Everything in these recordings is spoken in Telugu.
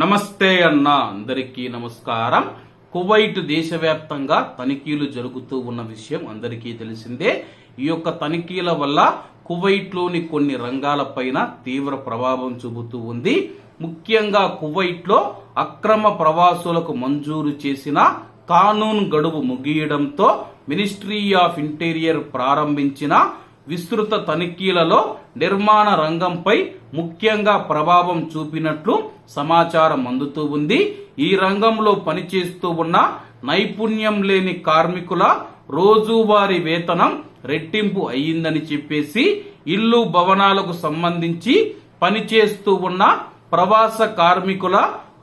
నమస్తే అన్న అందరికీ నమస్కారం. కువైట్ దేశవ్యాప్తంగా తనిఖీలు జరుగుతూ ఉన్న విషయం అందరికీ తెలిసిందే. ఈ యొక్క తనిఖీల వల్ల కువైట్లోని కొన్ని రంగాలపైన తీవ్ర ప్రభావం చూపుతూ ఉంది. ముఖ్యంగా కువైట్లో అక్రమ ప్రవాసులకు మంజూరు చేసిన కానూన్ గడువు ముగియడంతో మినిస్ట్రీ ఆఫ్ ఇంటీరియర్ ప్రారంభించిన విస్తృత తనిఖీలలో నిర్మాణ రంగంపై ముఖ్యంగా ప్రభావం చూపినట్లు సమాచారం అందుతూ ఉంది. ఈ రంగంలో పనిచేస్తూ ఉన్న నైపుణ్యం లేని కార్మికుల రోజువారీ వేతనం రెట్టింపు అయ్యిందని చెప్పేసి ఇల్లు భవనాలకు సంబంధించి పనిచేస్తూ ఉన్న ప్రవాస కార్మికుల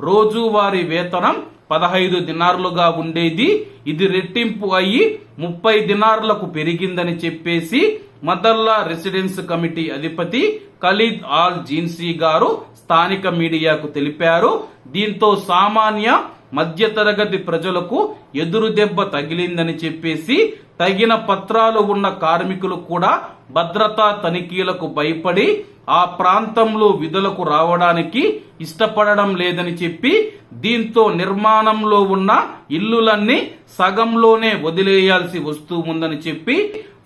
రోజువారీ వేతనం పదహైదు దినార్లుగా ఉండేది. ఇది రెట్టింపు అయ్యి ముప్పై దినార్లకు పెరిగిందని చెప్పేసి మదల్లా రెసిడెన్స్ కమిటీ అధిపతి ఖలీద్ ఆల్ జీన్సీ గారు స్థానిక మీడియాకు తెలిపారు. దీంతో సామాన్య మధ్యతరగతి ప్రజలకు ఎదురు దెబ్బ తగిలిందని చెప్పేసి తగిన పత్రాలు ఉన్న కార్మికులు కూడా భద్రతా తనిఖీలకు భయపడి ఆ ప్రాంతంలో విధులకు రావడానికి ఇష్టపడడం లేదని చెప్పి దీంతో నిర్మాణంలో ఉన్న ఇల్లులన్నీ సగంలోనే వదిలేయాల్సి వస్తూ ఉందని చెప్పి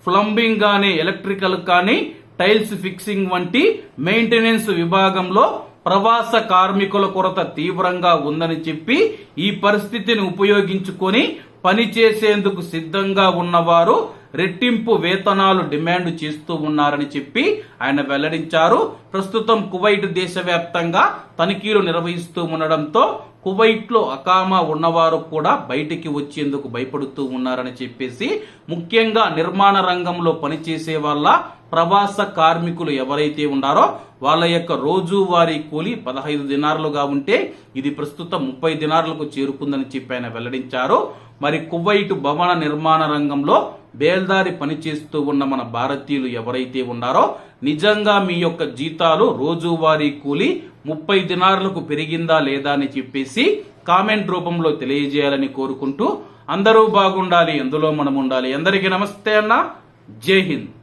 ప్లంబింగ్ కానీ ఎలక్ట్రికల్ కానీ టైల్స్ ఫిక్సింగ్ వంటి మెయింటెనెన్స్ విభాగంలో ప్రవాస కార్మికుల కొరత తీవ్రంగా ఉందని చెప్పి ఈ పరిస్థితిని ఉపయోగించుకొని పనిచేసేందుకు సిద్ధంగా ఉన్నవారు రెట్టింపు వేతనాలు డిమాండ్ చేస్తూ ఉన్నారని చెప్పి ఆయన వెల్లడించారు. ప్రస్తుతం కువైట్ దేశవ్యాప్తంగా తనిఖీలు నిర్వహిస్తూ ఉండడంతో కువైట్లో అకామా ఉన్నవారు కూడా బయటికి వచ్చేందుకు భయపడుతూ ఉన్నారని చెప్పేసి ముఖ్యంగా నిర్మాణ రంగంలో పనిచేసే వాళ్ళ ప్రవాస కార్మికులు ఎవరైతే ఉన్నారో వాళ్ళ యొక్క రోజువారీ కూలి పదహైదు దినారులుగా ఉంటే ఇది ప్రస్తుతం ముప్పై దినారులకు చేరుకుందని చెప్పి ఆయన వెల్లడించారు. మరి కువైట్ భవన నిర్మాణ రంగంలో బేల్దారి పనిచేస్తూ ఉన్న మన భారతీయులు ఎవరైతే ఉన్నారో నిజంగా మీ యొక్క జీతాలు రోజువారీ కూలి ముప్పై దినారులకు పెరిగిందా లేదా అని చెప్పేసి కామెంట్ రూపంలో తెలియజేయాలని కోరుకుంటూ అందరూ బాగుండాలి ఎందులో మనం ఉండాలి అందరికీ నమస్తే అన్న. జై హింద్.